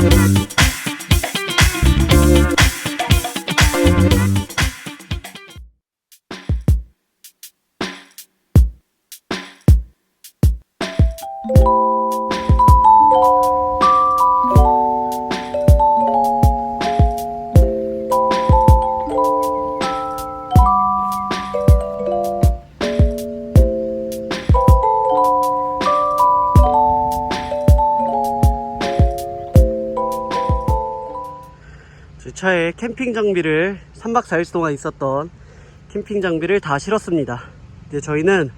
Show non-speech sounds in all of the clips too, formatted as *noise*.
Yeah. 제 차에 캠핑 장비를 3박 4일 동안 있었던 캠핑 장비를 다 실었습니다. 이제 저희는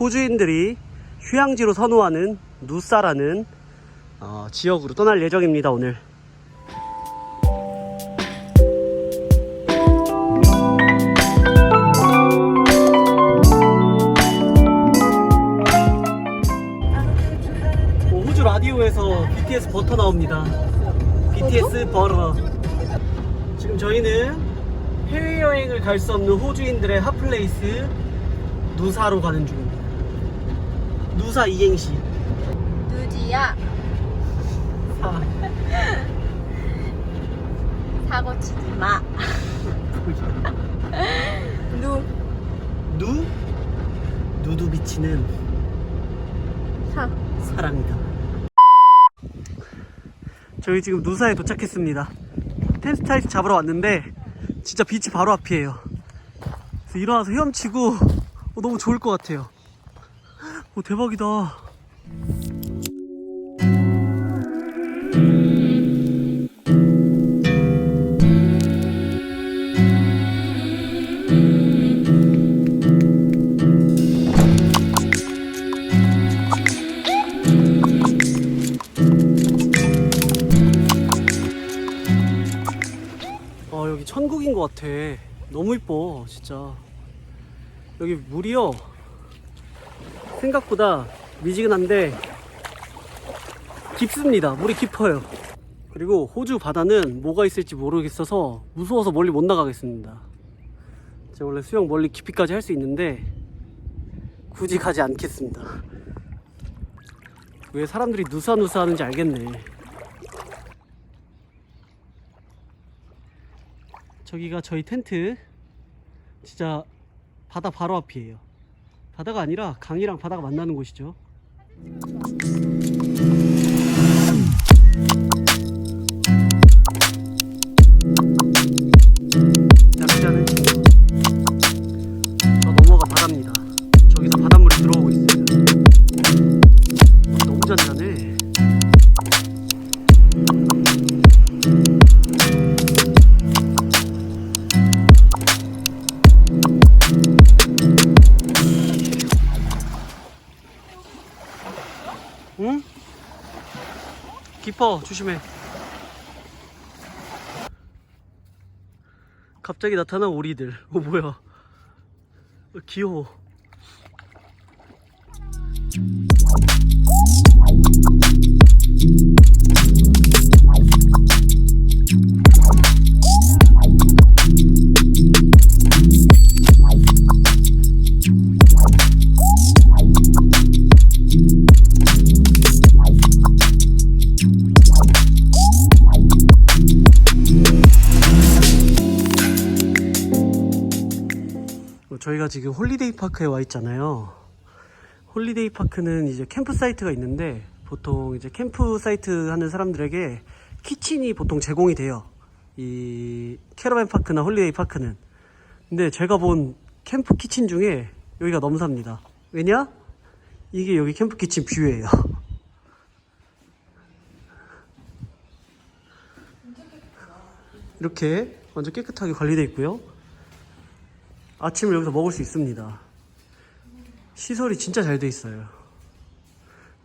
호주인들이 휴양지로 선호하는 누사라는 어, 지역으로 떠날 예정입니다, 오늘. 어, 호주 라디오에서 BTS 버터 나옵니다. BTS 버터. 지금 저희는 해외여행을 갈 수 없는 호주인들의 핫플레이스 누사로 가는 중입니다. 누사 이행시. 누지야 사. *laughs* 사고 치지 마. *laughs* 누 누? 누드 비치는 사. 사랑이다. 저희 지금 누사에 도착했습니다. 텐스타이트 잡으러 왔는데 진짜 비치 바로 앞이에요. 그래서 일어나서 헤엄치고 어, 너무 좋을 것 같아요. 오 대박이다. 천국인 것 같아. 너무 이뻐 진짜. 여기 물이요 생각보다 미지근한데 깊습니다. 물이 깊어요. 그리고 호주 바다는 뭐가 있을지 모르겠어서 무서워서 멀리 못 나가겠습니다. 제가 원래 수영 멀리 깊이까지 할 수 있는데 굳이 가지 않겠습니다. 왜 사람들이 누사누사 하는지 알겠네. 저기가 저희 텐트. 진짜 바다 바로 앞이에요. 바다가 아니라 강이랑 바다가 만나는 곳이죠. 깊어 조심해. 갑자기 나타난 오리들. 어 뭐야. 어, 귀여워 저희가 지금 홀리데이 파크에 와 있잖아요. 홀리데이 파크는 이제 캠프 사이트가 있는데 보통 이제 캠프 사이트 하는 사람들에게 키친이 보통 제공이 돼요. 이 캐러밴 파크나 홀리데이 파크는. 근데 제가 본 캠프 키친 중에 여기가 넘사입니다. 왜냐? 이게 여기 캠프 키친 뷰예요. *laughs* 이렇게 완전 깨끗하게 관리되어 있고요. 아침을 여기서 먹을 수 있습니다. 시설이 진짜 잘 돼 있어요.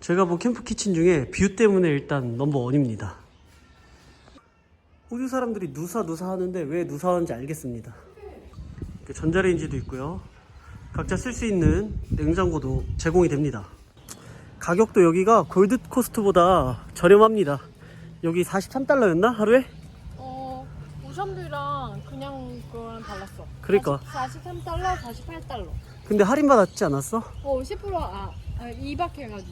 제가 본 캠프 키친 중에 뷰 때문에 일단 넘버 원입니다. 호주 사람들이 누사 누사 하는데 왜 누사 하는지 알겠습니다. 전자레인지도 있고요. 각자 쓸 수 있는 냉장고도 제공이 됩니다. 가격도 여기가 골드 코스트보다 저렴합니다. 여기 43달러였나 하루에? 어 오션뷰랑 그거랑 달랐어. 그러니까. 43달러, 48달러. 근데 할인 받았지 않았어? 어 10% 아, 아 2박 해가지고.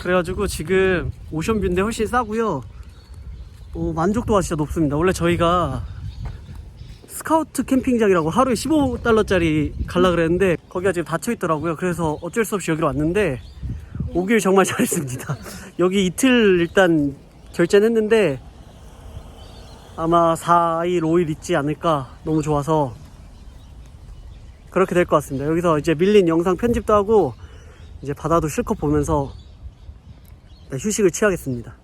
그래가지고 지금 오션뷰인데 훨씬 싸고요. 어, 만족도가 진짜 높습니다. 원래 저희가 스카우트 캠핑장이라고 하루에 15달러짜리 갈라 그랬는데 거기가 지금 닫혀 있더라고요. 그래서 어쩔 수 없이 여기로 왔는데 오길 정말 잘했습니다. 여기 이틀 일단 결제는 했는데 아마 4일, 5일 있지 않을까 너무 좋아서 그렇게 될 것 같습니다. 여기서 이제 밀린 영상 편집도 하고 이제 바다도 실컷 보면서 네, 휴식을 취하겠습니다.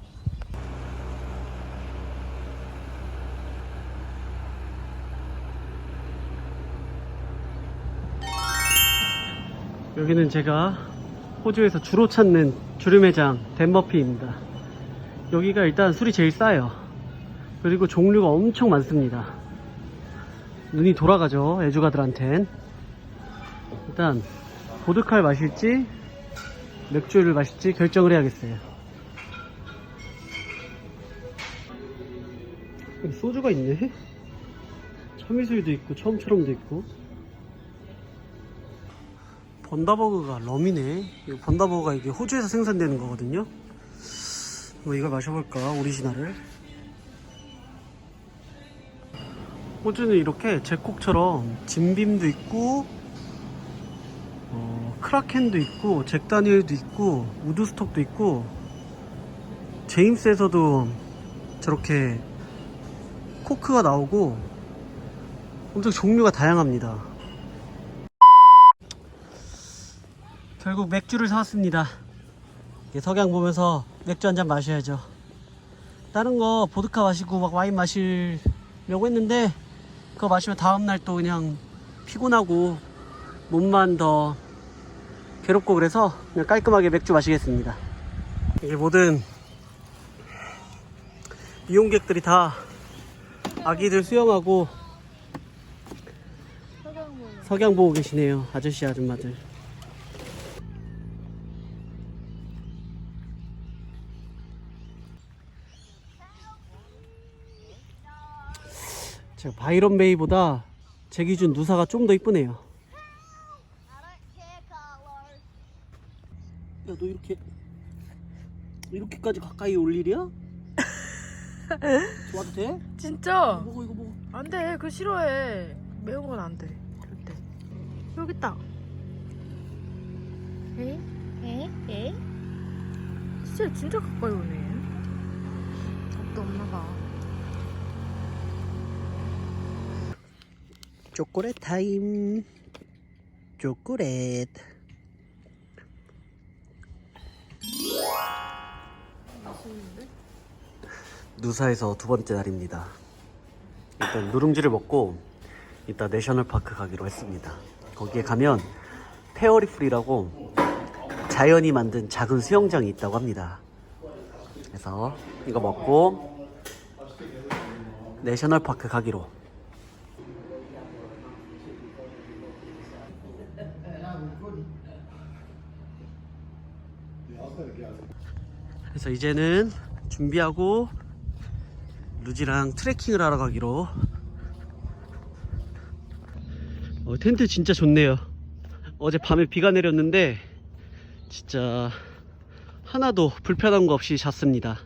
여기는 제가 호주에서 주로 찾는 주류 매장 덴머피입니다. 여기가 일단 술이 제일 싸요. 그리고 종류가 엄청 많습니다. 눈이 돌아가죠, 애주가들한텐. 일단, 보드카를 마실지, 맥주를 마실지 결정을 해야겠어요. 소주가 있네? 참이슬도 있고, 처음처럼도 있고. 번다버그가 럼이네. 이 번다버그가 이게 호주에서 생산되는 거거든요. 뭐 이걸 마셔볼까, 오리지널을. 호주는 이렇게 제콕처럼 진빔도 있고, 어, 크라켄도 있고, 잭다니엘도 있고, 우드스톡도 있고, 제임스에서도 저렇게 코크가 나오고, 엄청 종류가 다양합니다. 결국 맥주를 사왔습니다. 석양 보면서 맥주 한 잔 마셔야죠. 다른 거 보드카 마시고 막 와인 마시려고 했는데 그거 마시면 다음날 또 그냥 피곤하고 몸만 더 괴롭고 그래서 그냥 깔끔하게 맥주 마시겠습니다. 이게 모든 이용객들이 다 아기들 수영하고. 석양 보고 계시네요. 아저씨 아줌마들. 제가 바이런 베이보다 제 기준 누사가 좀 더 이쁘네요. 야, 너 이렇게 이렇게까지 가까이 올 일이야? *laughs* 좋아도 돼? 진짜? 먹어 이거 먹어. 안 돼. 그거 싫어해. 매운 건 안 돼. 절대. 여기 있다. 에? 에? 에? 진짜 진짜 가까이 오네. 답도 없나 봐. 초콜릿 타임. 초콜릿. 누사에서 두 번째 날입니다. 일단 누룽지를 먹고 이따 내셔널파크 가기로 했습니다. 거기에 가면 페어리풀이라고 자연이 만든 작은 수영장이 있다고 합니다. 그래서 이거 먹고 내셔널파크 가기로. 그래서 이제는 준비하고 루지랑 트레킹을 하러 가기로. 어, 텐트 진짜 좋네요. 어제 밤에 비가 내렸는데 진짜 하나도 불편한 거 없이 잤습니다